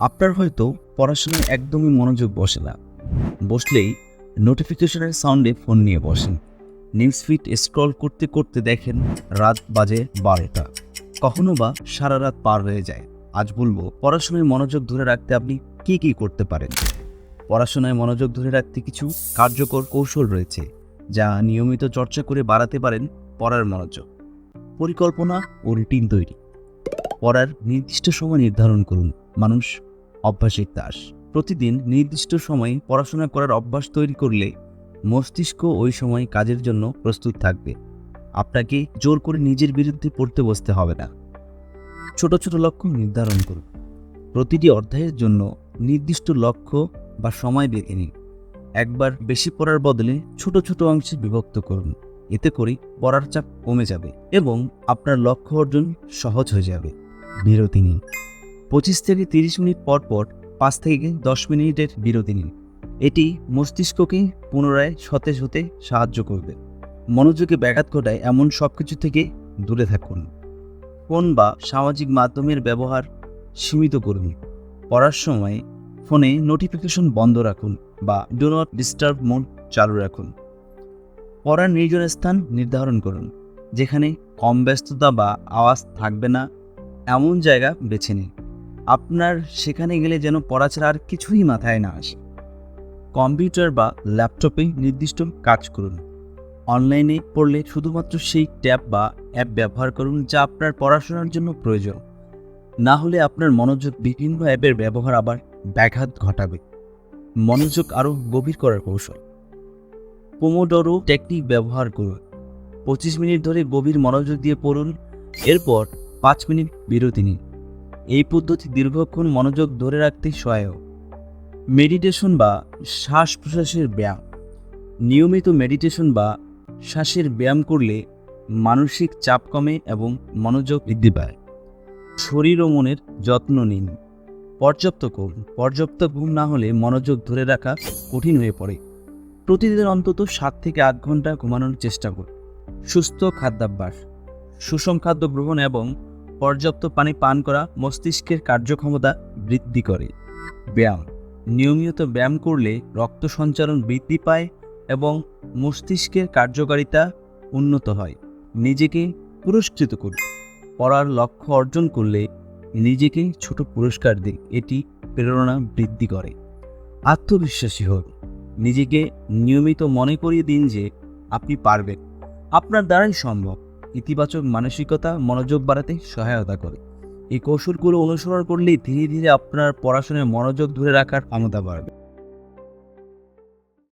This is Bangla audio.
আপনার হয়তো পড়াশোনায় একদমই মনোযোগ বসে না। বসলেই নোটিফিকেশনের সাউন্ডে ফোন নিয়ে বসেন। নিউজ ফিড স্ক্রল করতে করতে দেখেন রাত বাজে বারোটা। কখনো বা সারা রাত পার হয়ে যায়। আজ বলব, পড়াশোনায় মনোযোগ ধরে রাখতে আপনি কি কি করতে পারেন? পড়াশোনায় মনোযোগ ধরে রাখতে কিছু কার্যকর কৌশল রয়েছে, যা নিয়মিত চর্চা করে বাড়াতে পারেন পড়ার মনোযোগ। পরিকল্পনা ও রুটিন তৈরি। পড়ার নির্দিষ্ট সময় নির্ধারণ করুন। মানুষ অভ্যাসের দাস। প্রতিদিন নির্দিষ্ট সময়ে পড়াশোনা করার অভ্যাস তৈরি করলে মস্তিষ্ক ওই সময় কাজের জন্য প্রস্তুত থাকবে। আপনাকে জোর করে নিজের বিরুদ্ধে পড়তে বসতে হবে না। ছোট ছোট লক্ষ্য নির্ধারণ করুন। প্রতিটি অধ্যায়ের জন্য নির্দিষ্ট লক্ষ্য বা সময় বেঁধে নিন। একবার বেশি পড়ার বদলে ছোট ছোট অংশে বিভক্ত করুন। এতে করে পড়ার চাপ কমে যাবে এবং আপনার লক্ষ্য অর্জন সহজ হয়ে যাবে। বিরতি নিন। পঁচিশ থেকে তিরিশ মিনিট পর পর পাঁচ থেকে দশ মিনিটের বিরতি নিন। এটি মস্তিষ্ককে পুনরায় সতেজ হতে সাহায্য করবে। মনোযোগে ব্যাঘাত ঘটায় এমন সব কিছু থেকে দূরে থাকুন। ফোন বা সামাজিক মাধ্যমের ব্যবহার সীমিত করুন। পড়ার সময় ফোনে নোটিফিকেশন বন্ধ রাখুন বা ডো নট ডিস্টার্ব মোড চালু রাখুন। পড়ার নির্জন স্থান নির্ধারণ করুন, যেখানে কম ব্যস্ততা বা আওয়াজ থাকবে না। এমন জায়গা বেছে নিন। আপনার সেখানে গেলে যেন পড়া ছাড়া আর কিছুই মাথায় না আসে। কম্পিউটার বা ল্যাপটপে নির্দিষ্ট কাজ করুন। অনলাইনে পড়লে শুধুমাত্র সেই ট্যাব বা অ্যাপ ব্যবহার করুন যা আপনার পড়াশোনার জন্য প্রয়োজন। না হলে আপনার মনোযোগ বিভিন্ন অ্যাপের ব্যবহার আবার ব্যাঘাত ঘটাবে। মনোযোগ আরও গভীর করার কৌশল। পোমোডোরো টেকনিক ব্যবহার করুন। পঁচিশ মিনিট ধরে গভীর মনোযোগ দিয়ে পড়ুন। এরপর পাঁচ মিনিট বিরতি নিন। এই পদ্ধতি দীর্ঘক্ষণ মনোযোগ ধরে রাখতে সহায়ক। মেডিটেশন বা শ্বাস প্রশ্বাসের ব্যায়াম। নিয়মিত মেডিটেশন বা শ্বাসের ব্যায়াম করলে মানসিক চাপ কমে এবং মনোযোগ বৃদ্ধি পায়। শরীর ও মনের যত্ন নিন। পর্যাপ্ত ঘুম। পর্যাপ্ত ঘুম না হলে মনোযোগ ধরে রাখা কঠিন হয়ে পড়ে। প্রতিদিন অন্তত সাত থেকে আট ঘণ্টা ঘুমানোর চেষ্টা করুন। সুস্থ খাদ্যাভ্যাস। সুষম খাদ্য গ্রহণ এবং পর্যাপ্ত পানি পান করা মস্তিষ্কের কার্যক্ষমতা বৃদ্ধি করে। ব্যায়াম। নিয়মিত ব্যায়াম করলে রক্ত সঞ্চালন বৃদ্ধি পায় এবং মস্তিষ্কের কার্যকারিতা উন্নত হয়। নিজেকে পুরস্কৃত করুন পড়ার লক্ষ্য অর্জন করলে নিজেকে ছোট পুরস্কার দিন এটি প্রেরণা বৃদ্ধি করে। আত্মবিশ্বাসী হন। নিজেকে নিয়মিত মনে করিয়ে দিন যে আপনি পারবেন। আপনার দ্বারাই সম্ভব। ইতিবাচক মানসিকতা মনোযোগ বাড়াতে সহায়তা করে। এই কৌশলগুলো অনুসরণ করলেই ধীরে ধীরে আপনার পড়াশোনায় মনোযোগ ধরে রাখার ক্ষমতা বাড়বে।